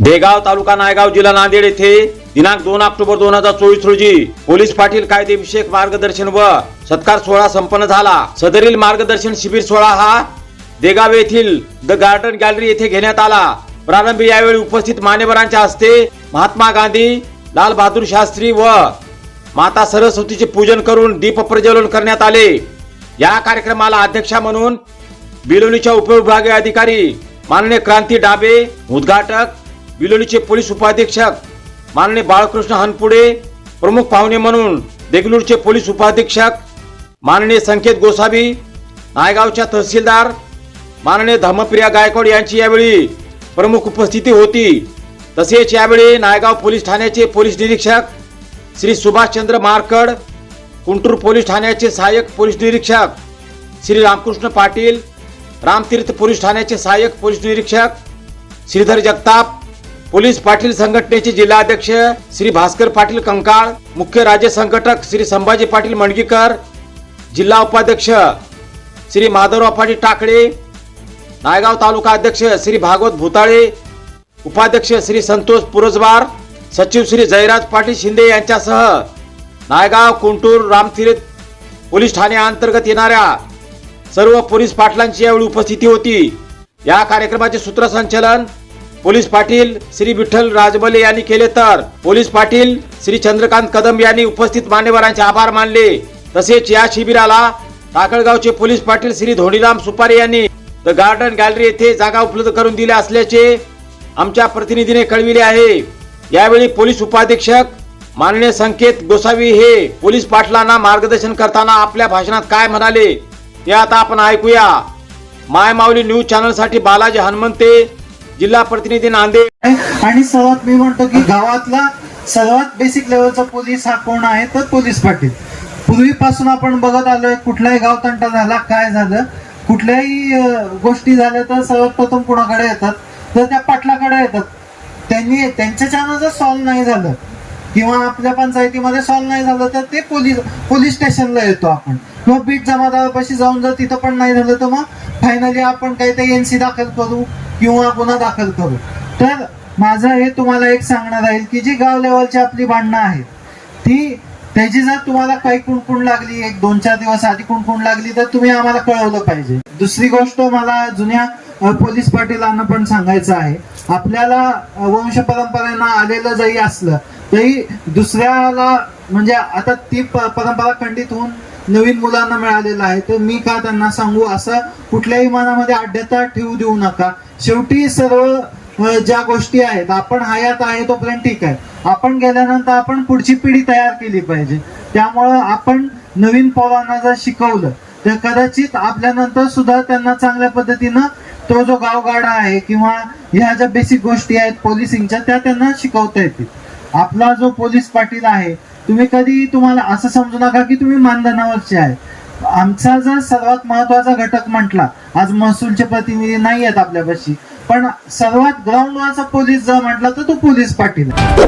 देगाव तालुका नायगाव जिल्हा नांदेड येथे दिनांक दोन ऑक्टोबर दोन हजार चोवीस रोजी पोलीस पाटील कायदेविषयक मार्गदर्शन व सत्कार सोहळा संपन्न झाला. सदरील मार्गदर्शन शिबिर सोहळा हा देगाव येथील द गार्डन गॅलरी येथे घेण्यात आला. प्रारंभी यावेळी उपस्थित मान्यवरांच्या हस्ते महात्मा गांधी लाल बहादूर शास्त्री व माता सरस्वतीचे पूजन करून दीप प्रज्वलन करण्यात आले. या कार्यक्रमाला अध्यक्षा म्हणून बिलोलीच्या उपविभागीय अधिकारी माननीय क्रांती डाबे उद्घाटक बिलोलीचे पोलीस उपाधीक्षक माननीय बाळकृष्ण हनपुडे प्रमुख पाहुणे म्हणून देगलूरचे पोलीस उपाधीक्षक माननीय संकेत गोसावी नायगावच्या तहसीलदार माननीय धर्मप्रिया गायकवाड यांची यावेळी प्रमुख उपस्थिती होती. तसेच यावेळी नायगाव पोलीस ठाण्याचे पोलीस निरीक्षक श्री सुभाषचंद्र मारकड कुंटूर पोलीस ठाण्याचे सहाय्यक पोलीस निरीक्षक श्री रामकृष्ण पाटील रामतीर्थ पोलीस ठाण्याचे सहाय्यक पोलीस निरीक्षक श्रीधर जगताप पोलीस पाटील संघटनेचे जिल्हाध्यक्ष श्री भास्कर पाटील कंकाळ मुख्य राज्य संघटक श्री संभाजी पाटील मणगीकर जिल्हा उपाध्यक्ष श्री माधवराव पाटील टाकळे नायगाव तालुका अध्यक्ष श्री भागवत भुताळे उपाध्यक्ष श्री संतोष पुरजवार सचिव श्री जयराज पाटील शिंदे यांच्यासह नायगाव कुंटूर रामतीर्थ पोलीस ठाण्याअंतर्गत येणाऱ्या सर्व पोलीस पाटलांची यावेळी उपस्थिती होती. या कार्यक्रमाचे सूत्रसंचालन पोलीस पाटील श्री विठ्ठल राजबले यांनी केले तर पोलीस पाटील श्री चंद्रकांत कदम यांनी उपस्थित मान्यवरांचे आभार मानले. तसेच या शिबिराला टाकळगावचे पोलीस पाटील श्री धोनीराम सुपारे यांनी द गार्डन गॅलरी येथे जागा उपलब्ध करून दिल्या असल्याचे आमच्या प्रतिनिधीने कळविले आहे. यावेळी पोलीस उपाधीक्षक माननीय संकेत गोसावी हे पोलीस पाटलांना मार्गदर्शन करताना आपल्या भाषणात काय म्हणाले? ते आता आपण ऐकूया. माय माऊली न्यूज चॅनलसाठी बालाजी हनुमंते जिल्हा प्रतिनिधी नांदेड आणि सर्वात मी म्हणतो की गावातला सर्वात बेसिक लेवलचा पोलीस हा कोण आहे तर पोलीस पाटील. पूर्वीपासून आपण बघत आलोय कुठलाही गावतंटा झाला काय झालं कुठल्याही गोष्टी झाल्या तर सर्वात प्रथम कुणाकडे येतात? तर त्या पाटलाकडे येतात. त्यांनी त्यांच्याच्यानं जर सॉल्व्ह नाही झालं. किंवा आपल्या पंचायतीमध्ये सॉल्व्ह नाही झालं तर ते पोलीस पोलीस स्टेशनला येतो आपण. मग बीट जमादारापाशी जाऊन जर तिथं पण नाही झालं तर मग फायनली आपण काहीतरी एन सी दाखल करू किंवा गुन्हा दाखल करू. तर माझं हे तुम्हाला एक सांगणार आहे की जी गाव लेवलची आपली भांडणं आहेत ती त्याची जर तुम्हाला काही कुणकुण लागली एक दोन चार दिवस आधी कुणकुण लागली तर तुम्ही आम्हाला कळवलं पाहिजे. दुसरी गोष्ट मला जुन्या पोलीस पाटीलांना पण सांगायचं आहे. आपल्याला वंश परंपरेनं आलेलं जरी असलं तरी दुसऱ्याला म्हणजे आता ती परंपरा खंडित होऊन नवीन मुलांना मिळालेलं आहे. तर मी का त्यांना सांगू? असं कुठल्याही मनामध्ये आड्यता ठेवू देऊ नका. शेवटी सर्व ज्या गोष्टी आहेत आपण हयात आहे तोपर्यंत ठीक आहे. आपण गेल्यानंतर आपण पुढची पिढी तयार केली पाहिजे. त्यामुळं आपण नवीन पोरांना जर शिकवलं तर कदाचित आपल्यानंतर सुद्धा त्यांना चांगल्या पद्धतीनं तो जो गावगाडा आहे किंवा ह्या ज्या बेसिक गोष्टी आहेत पोलिसिंगच्या त्या त्यांना शिकवता येतील. आपला जो पोलीस पाटील आहे तुम्ही कधी तुम्हाला असं समजू नका की तुम्ही मानधनावरचे आहे. आमचा जर सर्वात महत्त्वाचा घटक म्हटला आज महसूलचे प्रतिनिधी नाही आहेत आपल्यापाशी पण सर्वात ग्राउंडवरचा पोलीस जर म्हटला तर तो पोलीस पाटील आहे.